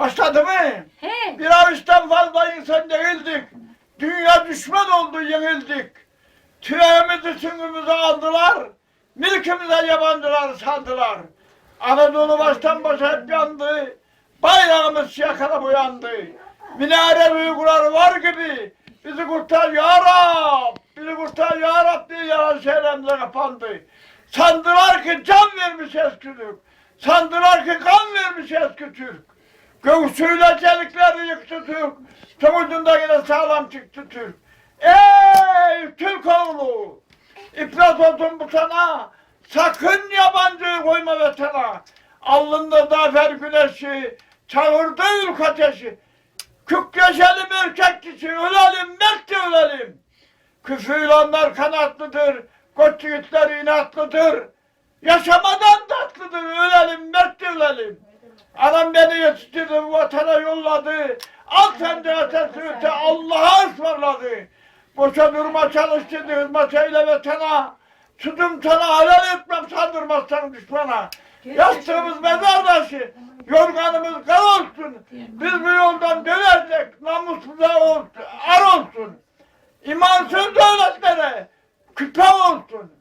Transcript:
Başladı mı? He. Bir avuçtan fazla insan değildik. Dünya düşman oldu, yenildik. Tüyemizi süngümüzü aldılar. Milkimize yabancılar sandılar. Anadolu baştan başa hep yandı. Bayrağımız yakala boyandı. Minare duygular var gibi. Bizi kurtar ya Rab. Bizi kurtar ya Rab diye yalan söylemle kapandı. Sandılar ki can vermiş eski Türk. Sandılar ki kan vermiş eski Türk. Göğsüyle çelikleri yıktı Türk. Sonucunda yine sağlam çıktı Türk. Ey Türk oğlu! İflas olsun bu sana. Sakın yabancıyı koyma vatana. Alnında zafer güneşi, çağırdı ülk ateşi. Kükreşelim erkek kişi, ölelim, mert ölelim. Küfülanlar kanatlıdır, koç yiğitler inatlıdır. Yaşamadan tatlıdır, ölelim, mert ölelim. Anam beni yetiştirdi, vatana yolladı. Al sen de ötesi öte Allah'a ısmarladı. Boşa durma çalıştırdı, hizmet eyle vatana. Tutum sana helal etmem sandırmazsan düşmana. Yastığımız mezardaşı, yorganımız kar olsun. Biz bu yoldan dönersek namussuza olsun, ar olsun. İmansız devletlere küpe olsun.